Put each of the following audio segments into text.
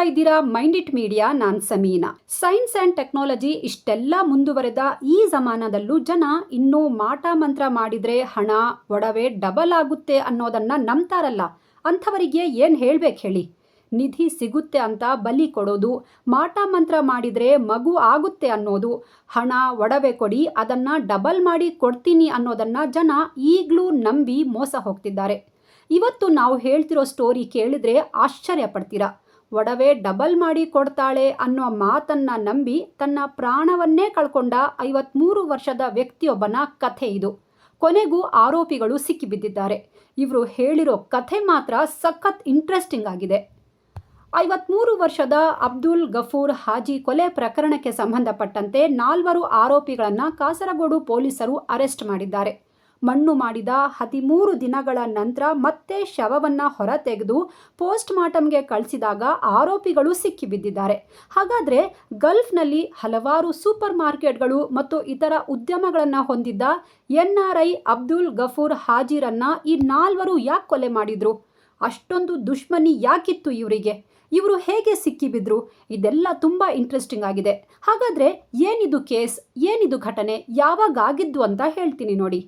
ನೋಡ್ತಾ ಇದ್ದೀರಾ? Mind it media ನಾನ್ ಸಮೀನಾ. ಸೈನ್ಸ್ ಅಂಡ್ ಟೆಕ್ನಾಲಜಿ ಇಷ್ಟೆಲ್ಲ ಮುಂದುವರೆದ ಈ ಜಮಾನದಲ್ಲೂ ಜನ ಇನ್ನೂ ಮಾಟ ಮಂತ್ರ ಮಾಡಿದ್ರೆ ಹಣ, ಒಡವೆ ಡಬಲ್ ಆಗುತ್ತೆ ಅನ್ನೋದನ್ನ ನಂಬ್ತಾರಲ್ಲ. ಅಂಥವರಿಗೆ ಏನು ಹೇಳ್ಬೇಕು ಹೇಳಿ? ನಿಧಿ ಸಿಗುತ್ತೆ ಅಂತ ಬಲಿ ಕೊಡೋದು, ಮಾಟ ಮಂತ್ರ ಮಾಡಿದ್ರೆ ಮಗು ಆಗುತ್ತೆ ಅನ್ನೋದು, ಹಣ, ಒಡವೆ ಕೊಡಿ, ಅದನ್ನ ಡಬಲ್ ಮಾಡಿ ಕೊಡ್ತೀನಿ ಅನ್ನೋದನ್ನ ಜನ ಈಗಲೂ ನಂಬಿ ಮೋಸ ಹೋಗ್ತಿದ್ದಾರೆ. ಇವತ್ತು ನಾವು ಹೇಳ್ತಿರೋ ಸ್ಟೋರಿ ಕೇಳಿದ್ರೆ ಆಶ್ಚರ್ಯ ಪಡ್ತೀರಾ? ಒಡವೆ ಡಬಲ್ ಮಾಡಿ ಕೊಡ್ತಾಳೆ ಅನ್ನೋ ಮಾತನ್ನ ನಂಬಿ ತನ್ನ ಪ್ರಾಣವನ್ನೇ ಕಳ್ಕೊಂಡ ಐವತ್ಮೂರು ವರ್ಷದ ವ್ಯಕ್ತಿಯೊಬ್ಬನ ಕಥೆ ಇದು. ಕೊನೆಗೂ ಆರೋಪಿಗಳು ಸಿಕ್ಕಿಬಿದ್ದಿದ್ದಾರೆ. ಇವರು ಹೇಳಿರೋ ಕಥೆ ಮಾತ್ರ ಸಖತ್ ಇಂಟ್ರೆಸ್ಟಿಂಗ್ ಆಗಿದೆ. ಐವತ್ಮೂರು ವರ್ಷದ ಅಬ್ದುಲ್ ಗಫೂರ್ ಹಾಜಿ ಕೊಲೆ ಪ್ರಕರಣಕ್ಕೆ ಸಂಬಂಧಪಟ್ಟಂತೆ ನಾಲ್ವರು ಆರೋಪಿಗಳನ್ನು ಕಾಸರಗೋಡು ಪೊಲೀಸರು ಅರೆಸ್ಟ್ ಮಾಡಿದ್ದಾರೆ. ಮಣ್ಣು ಮಾಡಿದ ಹದಿಮೂರು ದಿನಗಳ ನಂತರ ಮತ್ತೆ ಶವವನ್ನು ಹೊರತೆಗೆದು ಪೋಸ್ಟ್ ಮಾರ್ಟಮ್ಗೆ ಕಳಿಸಿದಾಗ ಆರೋಪಿಗಳು ಸಿಕ್ಕಿಬಿದ್ದಿದ್ದಾರೆ. ಹಾಗಾದರೆ ಗಲ್ಫ್ನಲ್ಲಿ ಹಲವಾರು ಸೂಪರ್ ಮಾರ್ಕೆಟ್ಗಳು ಮತ್ತು ಇತರ ಉದ್ಯಮಗಳನ್ನು ಹೊಂದಿದ್ದ N R I Abdul Gafoor ಹಾಜಿರನ್ನ ಈ ನಾಲ್ವರು ಯಾಕೆ ಕೊಲೆ ಮಾಡಿದ್ರು? ಅಷ್ಟೊಂದು ದುಶ್ಮನಿ ಯಾಕಿತ್ತು ಇವರಿಗೆ? ಇವರು ಹೇಗೆ ಸಿಕ್ಕಿಬಿದ್ರು? ಇದೆಲ್ಲ ತುಂಬ ಇಂಟ್ರೆಸ್ಟಿಂಗ್ ಆಗಿದೆ. ಹಾಗಾದರೆ ಏನಿದು ಕೇಸ್? ಏನಿದು ಘಟನೆ? ಯಾವಾಗ ಆಗಿದ್ದು ಅಂತ ಹೇಳ್ತೀನಿ ನೋಡಿ.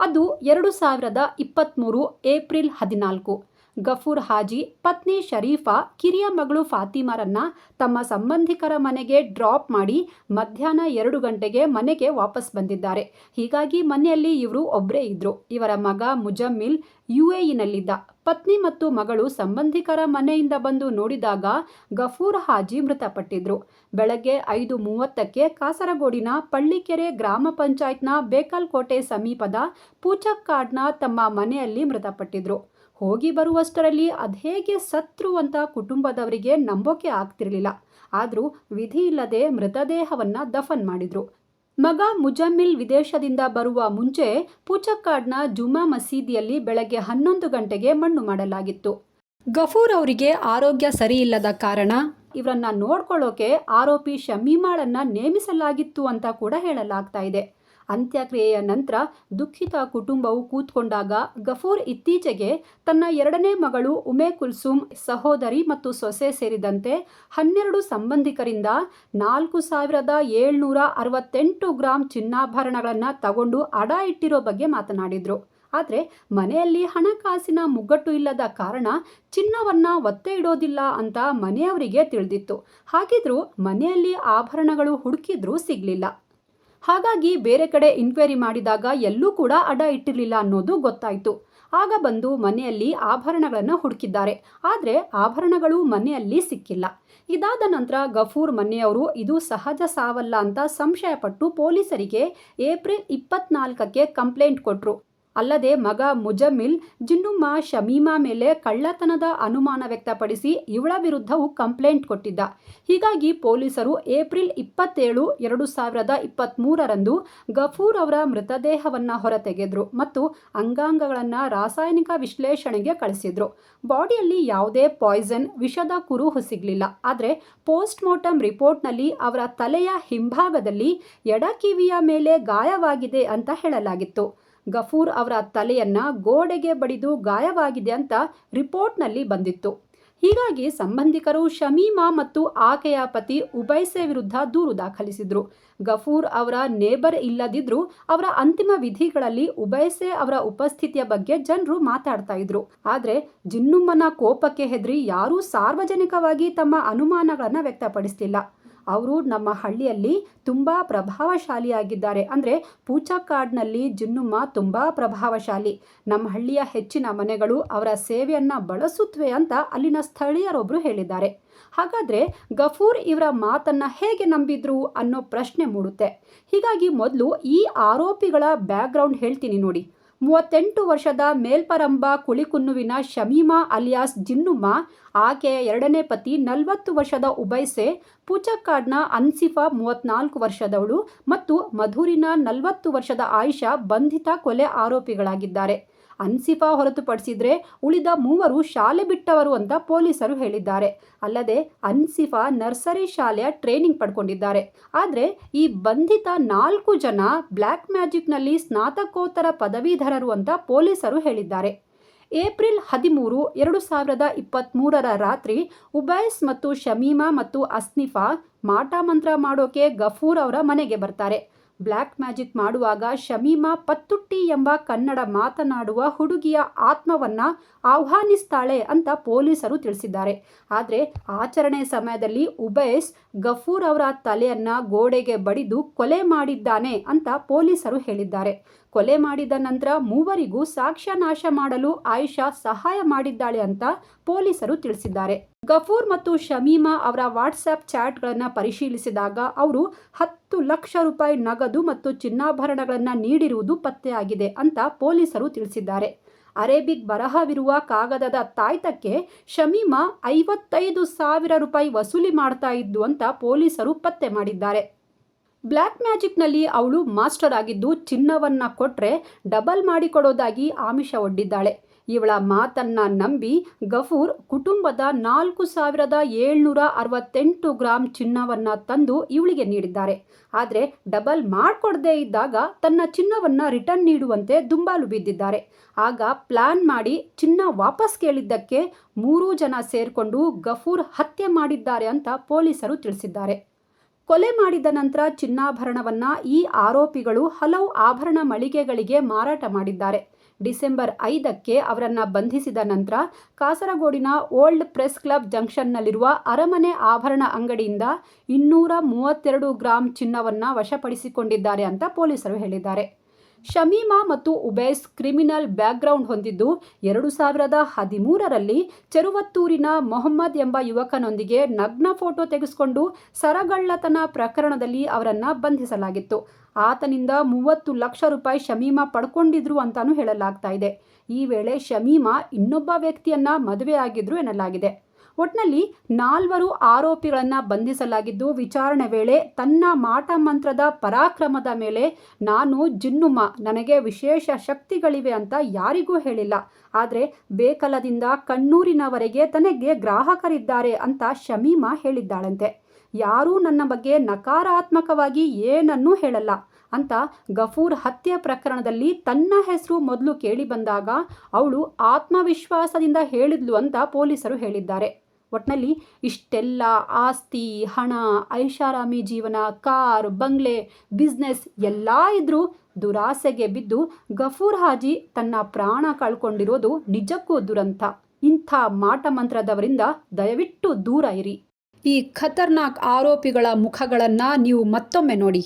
ಅದು ಎರಡು ಸಾವಿರದ ಇಪ್ಪತ್ತ್ಮೂರು ಏಪ್ರಿಲ್ ಹದಿನಾಲ್ಕು. ಗಫೂರ್ ಹಾಜಿ, ಪತ್ನಿ ಶರೀಫಾ, ಕಿರಿಯ ಮಗಳು ಫಾತಿಮಾರನ್ನ ತಮ್ಮ ಸಂಬಂಧಿಕರ ಮನೆಗೆ ಡ್ರಾಪ್ ಮಾಡಿ ಮಧ್ಯಾಹ್ನ ಎರಡು ಗಂಟೆಗೆ ಮನೆಗೆ ವಾಪಸ್ ಬಂದಿದ್ದಾರೆ. ಹೀಗಾಗಿ ಮನೆಯಲ್ಲಿ ಇವರು ಒಬ್ಬರೇ ಇದ್ರು. ಇವರ ಮಗ ಮುಜಮ್ಮಿಲ್ ಯು ಎಇನಲ್ಲಿದ್ದ ಪತ್ನಿ ಮತ್ತು ಮಗಳು ಸಂಬಂಧಿಕರ ಮನೆಯಿಂದ ಬಂದು ನೋಡಿದಾಗ ಗಫೂರ್ ಹಾಜಿ ಮೃತಪಟ್ಟಿದ್ರು. ಬೆಳಗ್ಗೆ ಐದು ಮೂವತ್ತಕ್ಕೆ ಕಾಸರಗೋಡಿನ ಪಳ್ಳಿಕೆರೆ ಗ್ರಾಮ ಪಂಚಾಯತ್ನ ಬೇಕಲ್ಕೋಟೆ ಸಮೀಪದ ಪೂಚಕ್ಕಾಡ್ನ ತಮ್ಮ ಮನೆಯಲ್ಲಿ ಮೃತಪಟ್ಟಿದ್ರು. ಹೋಗಿ ಬರುವಷ್ಟರಲ್ಲಿ ಅದೇಗೆ ಸತ್ರು ಅಂತ ಕುಟುಂಬದವರಿಗೆ ನಂಬೋಕೆ ಆಗ್ತಿರಲಿಲ್ಲ. ಆದರೂ ವಿಧಿ ಇಲ್ಲದೆ ಮೃತದೇಹವನ್ನ ದಫನ್ ಮಾಡಿದ್ರು. ಮಗ ಮುಜಮ್ಮಿಲ್ ವಿದೇಶದಿಂದ ಬರುವ ಮುಂಚೆ ಪೂಚಕ್ಕಾಡ್ನ ಜುಮಾ ಮಸೀದಿಯಲ್ಲಿ ಬೆಳಗ್ಗೆ ಹನ್ನೊಂದು ಗಂಟೆಗೆ ಮಣ್ಣು ಮಾಡಲಾಗಿತ್ತು. ಗಫೂರ್ ಅವರಿಗೆ ಆರೋಗ್ಯ ಸರಿಯಿಲ್ಲದ ಕಾರಣ ಇವರನ್ನ ನೋಡ್ಕೊಳ್ಳೋಕೆ ಆರೋಪಿ ಶಮೀಮಾಳನ್ನ ನೇಮಿಸಲಾಗಿತ್ತು ಅಂತ ಕೂಡ ಹೇಳಲಾಗ್ತಾ ಇದೆ. ಅಂತ್ಯಕ್ರಿಯೆಯ ನಂತರ ದುಃಖಿತ ಕುಟುಂಬವು ಕೂತ್ಕೊಂಡಾಗ ಗಫೂರ್ ಇತ್ತೀಚೆಗೆ ತನ್ನ ಎರಡನೇ ಮಗಳು ಉಮೆ ಕುಲ್ಸುಮ್ ಸಹೋದರಿ ಮತ್ತು ಸೊಸೆ ಸೇರಿದಂತೆ ಹನ್ನೆರಡು ಸಂಬಂಧಿಕರಿಂದ ನಾಲ್ಕು ಸಾವಿರದ ಏಳ್ನೂರ ಅರವತ್ತೆಂಟು ಗ್ರಾಂ ಚಿನ್ನಾಭರಣಗಳನ್ನು ತಗೊಂಡು ಅಡ ಇಟ್ಟಿರೋ ಬಗ್ಗೆ ಮಾತನಾಡಿದರು. ಆದರೆ ಮನೆಯಲ್ಲಿ ಹಣಕಾಸಿನ ಮುಗ್ಗಟ್ಟು ಇಲ್ಲದ ಕಾರಣ ಚಿನ್ನವನ್ನ ಒತ್ತೆ ಇಡೋದಿಲ್ಲ ಅಂತ ಮನೆಯವರಿಗೆ ತಿಳಿದಿತ್ತು. ಹಾಗಿದ್ರೂ ಮನೆಯಲ್ಲಿ ಆಭರಣಗಳು ಹುಡುಕಿದ್ರೂ ಸಿಗಲಿಲ್ಲ. ಹಾಗಾಗಿ ಬೇರೆ ಕಡೆ ಇನ್ಕ್ವೈರಿ ಮಾಡಿದಾಗ ಎಲ್ಲೂ ಕೂಡ ಅಡ ಇಟ್ಟಿರಲಿಲ್ಲ ಅನ್ನೋದು ಗೊತ್ತಾಯಿತು. ಆಗ ಬಂದು ಮನೆಯಲ್ಲಿ ಆಭರಣಗಳನ್ನು ಹುಡುಕಿದ್ದಾರೆ. ಆದರೆ ಆಭರಣಗಳು ಮನೆಯಲ್ಲಿ ಸಿಕ್ಕಿಲ್ಲ. ಇದಾದ ನಂತರ ಗಫೂರ್ ಮನೆಯವರು, ಇದು ಸಹಜ ಸಾವಲ್ಲ ಅಂತ ಸಂಶಯಪಟ್ಟು ಪೊಲೀಸರಿಗೆ ಏಪ್ರಿಲ್ ಇಪ್ಪತ್ನಾಲ್ಕಕ್ಕೆ ಕಂಪ್ಲೇಂಟ್ ಕೊಟ್ಟರು ಅಲ್ಲದೆ ಮಗ ಮುಜಮ್ಮಿಲ್ ಜಿನ್ನುಮ್ಮ ಶಮೀಮಾ ಮೇಲೆ ಕಳ್ಳತನದ ಅನುಮಾನ ವ್ಯಕ್ತಪಡಿಸಿ ಇವಳ ವಿರುದ್ಧವೂ ಕಂಪ್ಲೇಂಟ್ ಕೊಟ್ಟಿದ್ದ. ಹೀಗಾಗಿ ಪೊಲೀಸರು ಏಪ್ರಿಲ್ ಇಪ್ಪತ್ತೇಳು, ಎರಡು ಸಾವಿರದ ಇಪ್ಪತ್ತ್ಮೂರರಂದು ಗಫೂರ್ ಅವರ ಮೃತದೇಹವನ್ನು ಹೊರತೆಗೆದ್ರು ಮತ್ತು ಅಂಗಾಂಗಗಳನ್ನು ರಾಸಾಯನಿಕ ವಿಶ್ಲೇಷಣೆಗೆ ಕಳಿಸಿದ್ರು. ಬಾಡಿಯಲ್ಲಿ ಯಾವುದೇ ಪಾಯ್ಸನ್, ವಿಷದ ಕುರುಹು ಸಿಗಲಿಲ್ಲ ಆದರೆ ಪೋಸ್ಟ್ ಮಾರ್ಟಮ್ ರಿಪೋರ್ಟ್ನಲ್ಲಿ ಅವರ ತಲೆಯ ಹಿಂಭಾಗದಲ್ಲಿ ಎಡಕಿವಿಯ ಮೇಲೆ ಗಾಯವಾಗಿದೆ ಅಂತ ಹೇಳಲಾಗಿತ್ತು. ಗಫೂರ್ ಅವರ ತಲೆಯನ್ನ ಗೋಡೆಗೆ ಬಡಿದು ಗಾಯವಾಗಿದೆ ಅಂತ ರಿಪೋರ್ಟ್ನಲ್ಲಿ ಬಂದಿತ್ತು. ಹೀಗಾಗಿ ಸಂಬಂಧಿಕರು ಶಮೀಮಾ ಮತ್ತು ಆಕೆಯ ಪತಿ ಉಬೈಸೆ ವಿರುದ್ಧ ದೂರು ದಾಖಲಿಸಿದ್ರು. ಗಫೂರ್ ಅವರ ನೇಬರ್ ಇಲ್ಲದಿದ್ರೂ ಅವರ ಅಂತಿಮ ವಿಧಿಗಳಲ್ಲಿ ಉಬೈಸೆ ಅವರ ಉಪಸ್ಥಿತಿಯ ಬಗ್ಗೆ ಜನರು ಮಾತಾಡ್ತಾ ಇದ್ರು. ಆದ್ರೆ ಜಿನ್ನುಮ್ಮನ ಕೋಪಕ್ಕೆ ಹೆದರಿ ಯಾರೂ ಸಾರ್ವಜನಿಕವಾಗಿ ತಮ್ಮ ಅನುಮಾನಗಳನ್ನು ವ್ಯಕ್ತಪಡಿಸಲಿಲ್ಲ ಅವರು ನಮ್ಮ ಹಳ್ಳಿಯಲ್ಲಿ ತುಂಬ ಪ್ರಭಾವಶಾಲಿಯಾಗಿದ್ದಾರೆ. ಅಂದರೆ ಪೂಚಾಕಾಡ್ನಲ್ಲಿ ಜುನ್ನುಮ್ಮ ತುಂಬ ಪ್ರಭಾವಶಾಲಿ. ನಮ್ಮ ಹಳ್ಳಿಯ ಹೆಚ್ಚಿನ ಮನೆಗಳು ಅವರ ಸೇವೆಯನ್ನು ಬಳಸುತ್ತವೆ ಅಂತ ಅಲ್ಲಿನ ಸ್ಥಳೀಯರೊಬ್ಬರು ಹೇಳಿದ್ದಾರೆ. ಹಾಗಾದರೆ ಗಫೂರ್ ಇವರ ಮಾತನ್ನು ಹೇಗೆ ನಂಬಿದ್ರು ಅನ್ನೋ ಪ್ರಶ್ನೆ ಮೂಡುತ್ತೆ. ಹೀಗಾಗಿ ಮೊದಲು ಈ ಆರೋಪಿಗಳ ಬ್ಯಾಕ್ಗ್ರೌಂಡ್ ಹೇಳ್ತೀನಿ ನೋಡಿ. ಮೂವತ್ತೆಂಟು ವರ್ಷದ ಮೇಲ್ಪರಂಬ ಕುಳಿಕುನ್ನುವಿನ ಶಮೀಮಾ ಅಲಿಯಾಸ್ ಜಿನ್ನುಮ್ಮ ಆಕೆಯ ಎರಡನೇ ಪತಿ ನಲವತ್ತು ವರ್ಷದ ಉಬೈಸೆ, ಪೂಚಕ್ಕಾಡ್ನ ಅನ್ಸಿಫಾ ಮೂವತ್ನಾಲ್ಕು ವರ್ಷದವಳು ಮತ್ತು ಮಧುರಿನ ನಲವತ್ತು ವರ್ಷದ ಆಯಿಷಾ ಬಂಧಿತ ಕೊಲೆ ಆರೋಪಿಗಳಾಗಿದ್ದಾರೆ. ಅನ್ಸಿಫಾ ಹೊರತುಪಡಿಸಿದ್ರೆ ಉಳಿದ ಮೂವರು ಶಾಲೆ ಬಿಟ್ಟವರು ಅಂತ ಪೊಲೀಸರು ಹೇಳಿದ್ದಾರೆ. ಅಲ್ಲದೆ ಅನ್ಸಿಫಾ ನರ್ಸರಿ ಶಾಲೆಯ ಟ್ರೈನಿಂಗ್ ಪಡ್ಕೊಂಡಿದ್ದಾರೆ. ಆದರೆ ಈ ಬಂಧಿತ ನಾಲ್ಕು ಜನ ಬ್ಲ್ಯಾಕ್ ಮ್ಯಾಜಿಕ್ನಲ್ಲಿ ಸ್ನಾತಕೋತ್ತರ ಪದವೀಧರರು ಅಂತ ಪೊಲೀಸರು ಹೇಳಿದ್ದಾರೆ. ಏಪ್ರಿಲ್ ಹದಿಮೂರು, ಎರಡು ಸಾವಿರದ ಇಪ್ಪತ್ತ್ಮೂರರ ರಾತ್ರಿ ಉಬೈಸ್ ಮತ್ತು ಶಮೀಮಾ ಮತ್ತು ಅಸ್ನಿಫಾ ಮಾಟ ಮಂತ್ರ ಮಾಡೋಕೆ ಗಫೂರ್ ಅವರ ಮನೆಗೆ ಬರ್ತಾರೆ. ಬ್ಲ್ಯಾಕ್ ಮ್ಯಾಜಿಕ್ ಮಾಡುವಾಗ ಶಮೀಮಾ ಪತ್ತುಟ್ಟಿ ಎಂಬ ಕನ್ನಡ ಮಾತನಾಡುವ ಹುಡುಗಿಯ ಆತ್ಮವನ್ನ ಆಹ್ವಾನಿಸ್ತಾಳೆ ಅಂತ ಪೊಲೀಸರು ತಿಳಿಸಿದ್ದಾರೆ. ಆದರೆ ಆಚರಣೆ ಸಮಯದಲ್ಲಿ ಉಬೈಸ್ ಗಫೂರ್ ಅವರ ತಲೆಯನ್ನ ಗೋಡೆಗೆ ಬಡಿದು ಕೊಲೆ ಮಾಡಿದ್ದಾನೆ ಅಂತ ಪೊಲೀಸರು ಹೇಳಿದ್ದಾರೆ. ಕೊಲೆ ಮಾಡಿದ ನಂತರ ಮೂವರಿಗೂ ಸಾಕ್ಷ್ಯ ನಾಶ ಮಾಡಲು ಆಯಿಷಾ ಸಹಾಯ ಮಾಡಿದ್ದಾಳೆ ಅಂತ ಪೊಲೀಸರು ತಿಳಿಸಿದ್ದಾರೆ. ಗಫೂರ್ ಮತ್ತು ಶಮೀಮಾ ಅವರ ವಾಟ್ಸ್ಆ್ಯಪ್ ಚಾಟ್ಗಳನ್ನು ಪರಿಶೀಲಿಸಿದಾಗ ಅವರು ಹತ್ತು ಲಕ್ಷ ರೂಪಾಯಿ ನಗದು ಮತ್ತು ಚಿನ್ನಾಭರಣಗಳನ್ನು ನೀಡಿರುವುದು ಪತ್ತೆಯಾಗಿದೆ ಅಂತ ಪೊಲೀಸರು ತಿಳಿಸಿದ್ದಾರೆ. ಅರೇಬಿಕ್ ಬರಹವಿರುವ ಕಾಗದದ ತಾಯ್ತಕ್ಕೆ ಶಮೀಮಾ ಐವತ್ತೈದು ಸಾವಿರ ರೂಪಾಯಿ ವಸೂಲಿ ಮಾಡ್ತಾ ಇದ್ದು ಅಂತ ಪೊಲೀಸರು ಪತ್ತೆ ಮಾಡಿದ್ದಾರೆ. ಬ್ಲ್ಯಾಕ್ ಮ್ಯಾಜಿಕ್ನಲ್ಲಿ ಅವಳು ಮಾಸ್ಟರ್ ಆಗಿದ್ದು ಚಿನ್ನವನ್ನ ಕೊಟ್ಟರೆ ಡಬಲ್ ಮಾಡಿಕೊಡೋದಾಗಿ ಆಮಿಷ ಒಡ್ಡಿದ್ದಾಳೆ. ಇವಳ ಮಾತನ್ನ ನಂಬಿ ಗಫೂರ್ ಕುಟುಂಬದ ನಾಲ್ಕು ಸಾವಿರದ ಏಳ್ನೂರ ಅರವತ್ತೆಂಟು ಗ್ರಾಂ ಚಿನ್ನವನ್ನ ತಂದು ಇವಳಿಗೆ ನೀಡಿದ್ದಾರೆ. ಆದರೆ ಡಬಲ್ ಮಾಡಿಕೊಡದೇ ಇದ್ದಾಗ ತನ್ನ ಚಿನ್ನವನ್ನ ರಿಟರ್ನ್ ನೀಡುವಂತೆ ದುಂಬಾಲು ಬಿದ್ದಿದ್ದಾರೆ. ಆಗ ಪ್ಲಾನ್ ಮಾಡಿ ಚಿನ್ನ ವಾಪಸ್ ಕೇಳಿದ್ದಕ್ಕೆ ಮೂರೂ ಜನ ಸೇರಿಕೊಂಡು ಗಫೂರ್ ಹತ್ಯೆ ಮಾಡಿದ್ದಾರೆ ಅಂತ ಪೊಲೀಸರು ತಿಳಿಸಿದ್ದಾರೆ. ಕೊಲೆ ಮಾಡಿದ ನಂತರ ಚಿನ್ನಾಭರಣವನ್ನ ಈ ಆರೋಪಿಗಳು ಹಲವು ಆಭರಣ ಮಳಿಗೆಗಳಿಗೆ ಮಾರಾಟ ಮಾಡಿದ್ದಾರೆ. ಡಿಸೆಂಬರ್ ಐದಕ್ಕೆ ಅವರನ್ನು ಬಂಧಿಸಿದ ನಂತರ ಕಾಸರಗೋಡಿನ ಓಲ್ಡ್ ಪ್ರೆಸ್ ಕ್ಲಬ್ ಜಂಕ್ಷನ್ನಲ್ಲಿರುವ ಅರಮನೆ ಆಭರಣ ಅಂಗಡಿಯಿಂದ ಇನ್ನೂರ ಮೂವತ್ತೆರಡು ಗ್ರಾಂ ಚಿನ್ನವನ್ನು ವಶಪಡಿಸಿಕೊಂಡಿದ್ದಾರೆ ಅಂತ ಪೊಲೀಸರು ಹೇಳಿದ್ದಾರೆ. ಶಮೀಮಾ ಮತ್ತು ಉಬೈಸ್ ಕ್ರಿಮಿನಲ್ ಬ್ಯಾಕ್ಗ್ರೌಂಡ್ ಹೊಂದಿದ್ದು ಎರಡು ಸಾವಿರದ ಹದಿಮೂರರಲ್ಲಿ ಚೆರುವತ್ತೂರಿನ ಮೊಹಮ್ಮದ್ ಎಂಬ ಯುವಕನೊಂದಿಗೆ ನಗ್ನ ಫೋಟೋ ತೆಗೆಸಿಕೊಂಡು ಸರಗಳ್ಳತನ ಪ್ರಕರಣದಲ್ಲಿ ಅವರನ್ನು ಬಂಧಿಸಲಾಗಿತ್ತು. ಆತನಿಂದ ಮೂವತ್ತು ಲಕ್ಷ ರೂಪಾಯಿ ಶಮೀಮಾ ಪಡ್ಕೊಂಡಿದ್ರು ಅಂತಾನೂ ಹೇಳಲಾಗ್ತಾ ಇದೆ. ಈ ವೇಳೆ ಶಮೀಮಾ ಇನ್ನೊಬ್ಬ ವ್ಯಕ್ತಿಯನ್ನ ಮದುವೆಯಾಗಿದ್ರು ಎನ್ನಲಾಗಿದೆ. ಒಟ್ನಲ್ಲಿ ನಾಲ್ವರು ಆರೋಪಿಗಳನ್ನು ಬಂಧಿಸಲಾಗಿದ್ದು, ವಿಚಾರಣೆ ವೇಳೆ ತನ್ನ ಮಾಟ ಮಂತ್ರದ ಪರಾಕ್ರಮದ ಮೇಲೆ ನಾನು ಜಿನ್ನುಮ್ಮ ನನಗೆ ವಿಶೇಷ ಶಕ್ತಿಗಳಿವೆ ಅಂತ ಯಾರಿಗೂ ಹೇಳಿಲ್ಲ. ಆದರೆ ಬೇಕಲದಿಂದ ಕಣ್ಣೂರಿನವರೆಗೆ ತನಗೆ ಗ್ರಾಹಕರಿದ್ದಾರೆ ಅಂತ ಶಮೀಮಾ ಹೇಳಿದ್ದಾಳಂತೆ. ಯಾರೂ ನನ್ನ ಬಗ್ಗೆ ನಕಾರಾತ್ಮಕವಾಗಿ ಏನನ್ನೂ ಹೇಳಲ್ಲ ಅಂತ ಗಫೂರ್ ಹತ್ಯೆ ಪ್ರಕರಣದಲ್ಲಿ ತನ್ನ ಹೆಸರು ಮೊದಲು ಕೇಳಿ ಬಂದಾಗ ಅವಳು ಆತ್ಮವಿಶ್ವಾಸದಿಂದ ಹೇಳಿದ್ಲು ಅಂತ ಪೊಲೀಸರು ಹೇಳಿದ್ದಾರೆ. ಒಟ್ನಲ್ಲಿ ಇಷ್ಟೆಲ್ಲ ಆಸ್ತಿ, ಹಣ, ಐಷಾರಾಮಿ ಜೀವನ, ಕಾರ್, ಬಂಗ್ಲೆ, ಬಿಸ್ನೆಸ್ ಎಲ್ಲ ಇದ್ರೂ ದುರಾಸೆಗೆ ಬಿದ್ದು ಗಫೂರ್ ಹಾಜಿ ತನ್ನ ಪ್ರಾಣ ಕಳ್ಕೊಂಡಿರೋದು ನಿಜಕ್ಕೂ ದುರಂತ. ಇಂಥ ಮಾಟಮಂತ್ರದವರಿಂದ ದಯವಿಟ್ಟು ದೂರ ಇರಿ. ಈ ಖತರ್ನಾಕ್ ಆರೋಪಿಗಳ ಮುಖಗಳನ್ನು ನೀವು ಮತ್ತೊಮ್ಮೆ ನೋಡಿ.